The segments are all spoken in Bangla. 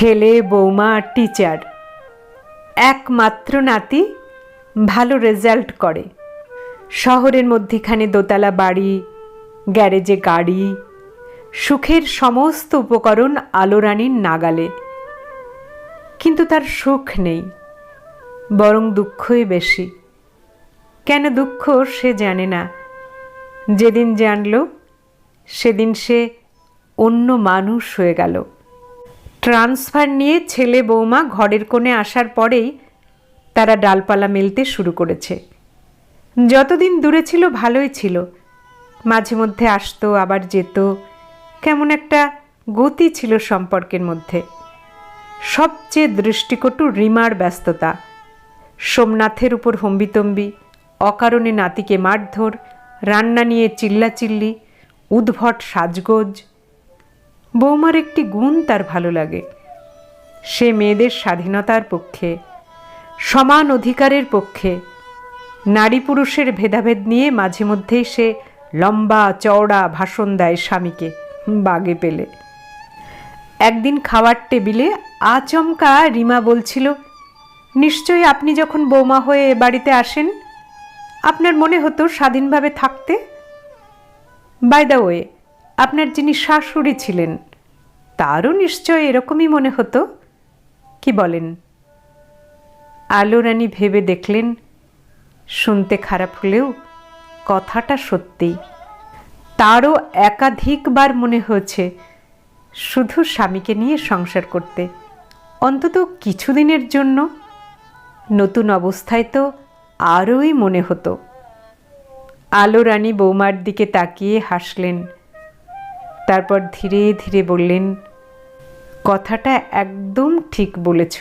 ছেলে, বৌমা টিচার একমাত্র নাতি ভালো রেজাল্ট করে। শহরের মধ্যিখানে দোতলা বাড়ি, গ্যারেজে গাড়ি, সুখের সমস্ত উপকরণ আলোরানির নাগালে। কিন্তু তার সুখ নেই, বরং দুঃখই বেশি। কেন দুঃখ সে জানে না। যেদিন জানল, সেদিন সে অন্য মানুষ হয়ে গেল। ট্রান্সফার নিয়ে ছেলে বৌমা ঘরের কোণে আসার পরেই তারা ডালপালা মেলতে শুরু করেছে। যতদিন দূরে ছিল, ভালোই ছিল। মাঝে মধ্যে আসতো, আবার যেত। কেমন একটা গতি ছিল সম্পর্কের মধ্যে। সবচেয়ে দৃষ্টিকটু রিমার ব্যস্ততা। সোমনাথের উপর হম্বিতম্বি, অকারণে নাতিকে মারধর, রান্না নিয়ে চিল্লাচিল্লি, উদ্ভট সাজগোজ বৌমার একটি গুণ তার ভালো লাগে। সে মেয়েদের স্বাধীনতার পক্ষে, সমান অধিকারের পক্ষে, নারী পুরুষের ভেদাভেদ নিয়ে মাঝে মধ্যেই সে লম্বা, চওড়া ভাষণ দেয় স্বামীকে, বাগে পেলে। একদিন খাওয়ার টেবিলে আচমকা রিমা বলছিল, নিশ্চয়ই আপনি যখন বৌমা হয়ে এ বাড়িতে আসেন, আপনার মনে হতো স্বাধীনভাবে থাকতে? বাই দ্য ওয়ে আপনার যিনি শাশুড়ি ছিলেন, তারও নিশ্চয় এরকমই মনে হতো? কি বলেন? আলো রানী ভেবে দেখলেন, শুনতে খারাপ হলেও কথাটা সত্যি তারও একাধিকবার মনে হয়েছে, শুধু স্বামীকে নিয়ে সংসার করতে, অন্তত কিছুদিনের জন্য। নতুন অবস্থায় তো আরোই মনে হতো। আলো রানী বৌমার দিকে তাকিয়ে হাসলেন। তারপর ধীরে ধীরে বললেন, কথাটা একদম ঠিক বলেছ।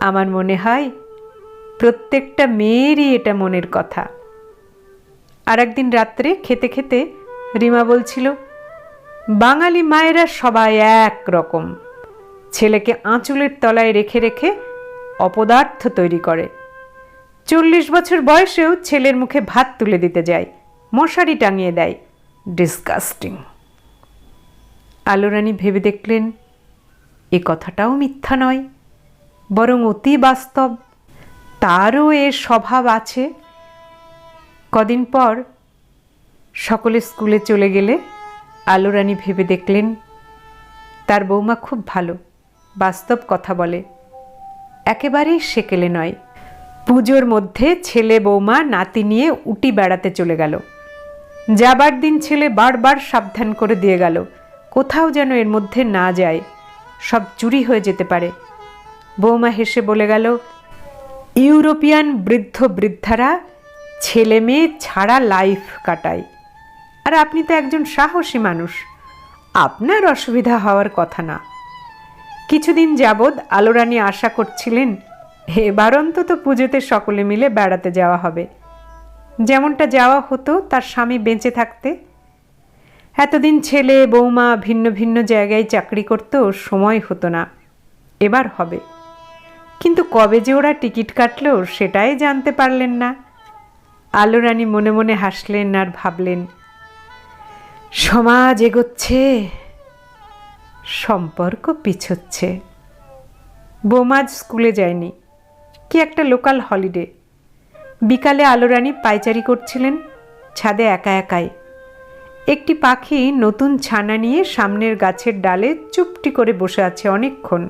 আমার মনে হয় প্রত্যেকটা মেয়েরই এটা মনের কথা। আর একদিন রাত্রে খেতে খেতে রিমা বলছিল, বাঙালি মায়েরা সবাই এক রকম। ছেলেকে আঁচলের তলায় রেখে রেখে অপদার্থ তৈরি করে। চল্লিশ বছর বয়সেও ছেলের মুখে ভাত তুলে দিতে যায়, মশারি টাঙিয়ে দেয়। ডিসকাস্টিং। আলোরানী ভেবে দেখলেন, এ কথাটাও মিথ্যা নয়, বরং অতি বাস্তব। তারও এ স্বভাব আছে। কদিন পর সকলে স্কুলে চলে গেলে আলোরানী ভেবে দেখলেন, তার বৌমা খুব ভালো, বাস্তব কথা বলে। একেবারেই সেকেলে নয়। পুজোর মধ্যে ছেলে বৌমা নাতি নিয়ে উটি বেড়াতে চলে গেল। যাবার দিন ছেলে বারবার সাবধান করে দিয়ে গেল। কোথাও যেন এর মধ্যে না যায়। সব চুরি হয়ে যেতে পারে। বৌমা হেসে বলে গেল, ইউরোপিয়ান বৃদ্ধ বৃদ্ধারা ছেলে মেয়ে ছাড়া লাইফ কাটায়। আর আপনি তো একজন সাহসী মানুষ। আপনার অসুবিধা হওয়ার কথা না। কিছুদিন যাবৎ আলোরানী আশা করছিলেন, এবার অন্তত পুজোতে সকলে মিলে বেড়াতে যাওয়া হবে। যেমনটা যাওয়া হতো তার স্বামী বেঁচে থাকতে এতদিন ছেলে, বৌমা ভিন্ন ভিন্ন জায়গায় চাকরি করতো, সময় হতো না। এবার হবে। কিন্তু কবে যে ওরা টিকিট কাটলো, সেটাই জানতে পারলেন না। আলোরানী মনে মনে হাসলেন আর ভাবলেন, সমাজ এগোচ্ছে, সম্পর্ক পিছোচ্ছে। বোমাজ স্কুলে যায়নি, কি একটা লোকাল হলিডে। বিকালে আলোরানী পাইচারি করছিলেন, ছাদে একা একাই। একটি পাখি নতুন ছানা নিয়ে সামনের গাছের ডালে চুপটি করে বসে আছে অনেকক্ষণ।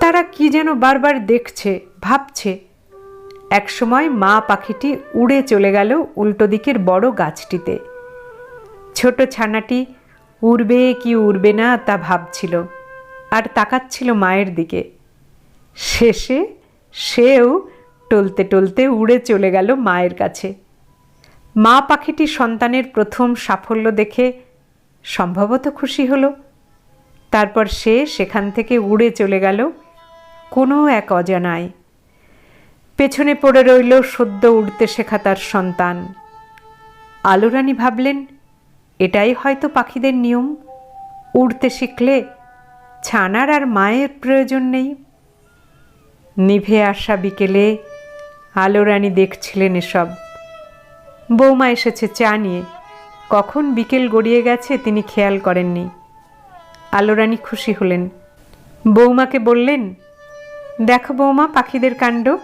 তারা কি যেন বারবার দেখছে, ভাবছে। একসময় মা পাখিটি উড়ে চলে গেল উল্টো দিকের বড় গাছটিতে। ছোট ছানাটি, উড়বে কি উড়বে না? তা ভাবছিল আর তাকাচ্ছিল মায়ের দিকে। শেষে সেও টলতে টলতে উড়ে চলে গেল মায়ের কাছে। মা পাখিটি সন্তানের প্রথম সাফল্য দেখে সম্ভবত খুশি হলো। তারপর সে সেখান থেকে উড়ে চলে গেল কোনো এক অজানায়। পেছনে পড়ে রইল সদ্য উড়তে শেখা তার সন্তান। আলোরানী ভাবলেন, এটাই হয়তো পাখিদের নিয়ম। উড়তে শিখলে ছানার আর মায়ের প্রয়োজন নেই। নিভে আসা বিকেলে আলোরানী দেখছিলেন এসব। বৌমা এসেছে চা নিয়ে। কখন বিকেল গড়িয়ে গেছে তিনি খেয়াল করেননি। আলোরানী খুশি হলেন। বৌমাকে বললেন, দেখো বৌমা, পাখিদের কাণ্ড।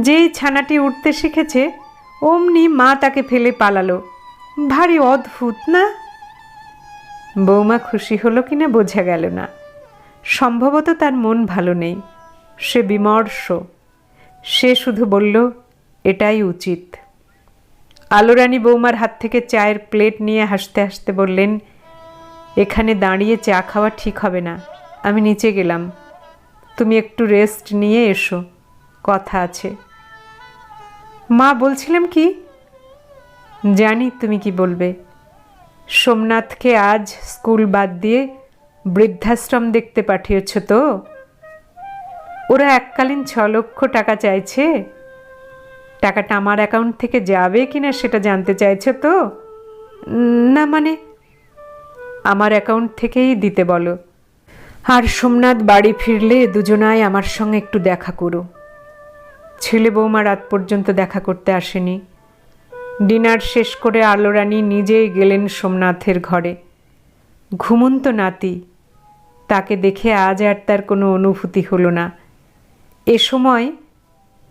যেই ছানাটি উঠতে শিখেছে, অমনি মা তাকে ফেলে পালালো। ভারী অদ্ভুত, না? বৌমা খুশি হলো কিনা বোঝা গেল না। সম্ভবত তার মন ভালো নেই। সে বিমর্ষ। সে শুধু বলল, এটাই উচিত। আলোরানী বৌমার হাত থেকে চায়ের প্লেট নিয়ে হাসতে হাসতে বললেন, এখানে দাঁড়িয়ে চা খাওয়া ঠিক হবে না। আমি নিচে গেলাম। তুমি একটু রেস্ট নিয়ে এসো। কথা আছে। মা, বলছিলাম কি? জানি তুমি কি বলবে। সোমনাথকে আজ স্কুল বাদ দিয়ে বৃদ্ধাশ্রম দেখতে পাঠিয়েছ তো? ওরা এককালীন ছ লক্ষ টাকা চাইছে। টাকাটা আমার অ্যাকাউন্ট থেকে যাবে কি না সেটা জানতে চাইছো তো? না মানে? আমার অ্যাকাউন্ট থেকেই দিতে বলো। আর সোমনাথ বাড়ি ফিরলে দুজনায় আমার সঙ্গে একটু দেখা করো। ছেলে বৌমা রাত পর্যন্ত দেখা করতে আসেনি। ডিনার শেষ করে আলোরানী নিজেই গেলেন সোমনাথের ঘরে। ঘুমন্ত নাতি, তাকে দেখে আজ আর তার কোনো অনুভূতি হলো না। এ সময়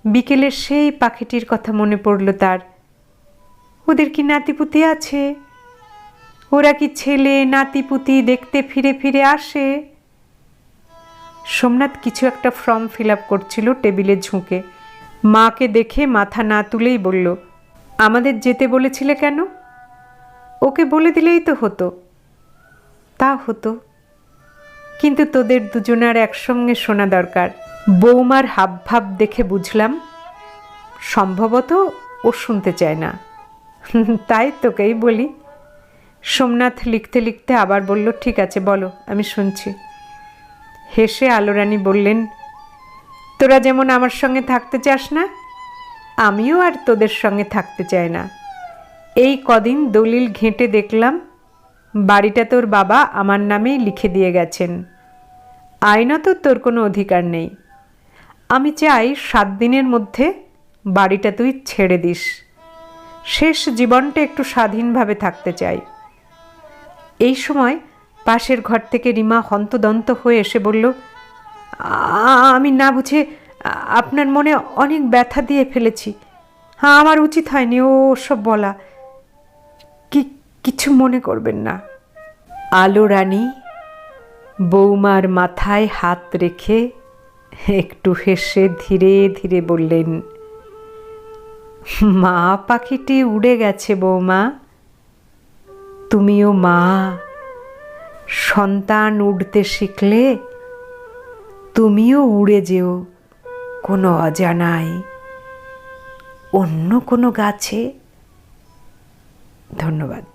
বিকেলের সেই পাখিটির কথা মনে পড়ল তার। ওদের কি নাতিপুতি আছে? ওরা কি ছেলে, নাতিপুতি দেখতে ফিরে ফিরে আসে? সোমনাথ কিছু একটা ফর্ম ফিল আপ করছিল টেবিলে ঝুঁকে। মাকে দেখে মাথা না তুলেই বলল, আমাদের যেতে বলেছিলে কেন? ওকে বলে দিলেই তো হতো। তা হতো। কিন্তু তোদের দুজনার একসঙ্গে শোনা দরকার। বৌমার হাবভাব দেখে বুঝলাম, সম্ভবত ও শুনতে চায় না। তাই তোকেই বলি। সোমনাথ লিখতে লিখতে আবার বলল, ঠিক আছে, বলো, আমি শুনছি। হেসে আলোরানী বললেন, তোরা যেমন আমার সঙ্গে থাকতে চাস না, আমিও আর তোদের সঙ্গে থাকতে চাই না। এই কদিন দলিল ঘেঁটে দেখলাম, বাড়িটা তোর বাবা আমার নামেই লিখে দিয়ে গেছেন। আইনত তোর কোনো অধিকার নেই। আমি চাই সাত দিনের মধ্যে বাড়িটা তুই ছেড়ে দিস। শেষ জীবনটা একটু স্বাধীনভাবে থাকতে চাই। এই সময় পাশের ঘর থেকে রিমা হন্তদন্ত হয়ে এসে বলল আমি না বুঝে আপনার মনে অনেক ব্যথা দিয়ে ফেলেছি। হ্যাঁ আমার উচিত হয়নি, ও সব বলা। কি, কিছু মনে করবেন না। আলো রানী বৌমার মাথায় হাত রেখে একটু হেসে ধীরে ধীরে বললেন, মা পাখিটি উড়ে গেছে বৌমা। তুমিও মা, সন্তান উড়তে শিখলে তুমিও উড়ে যেও, কোনো অজানায়। অন্য কোনো গাছে? ধন্যবাদ।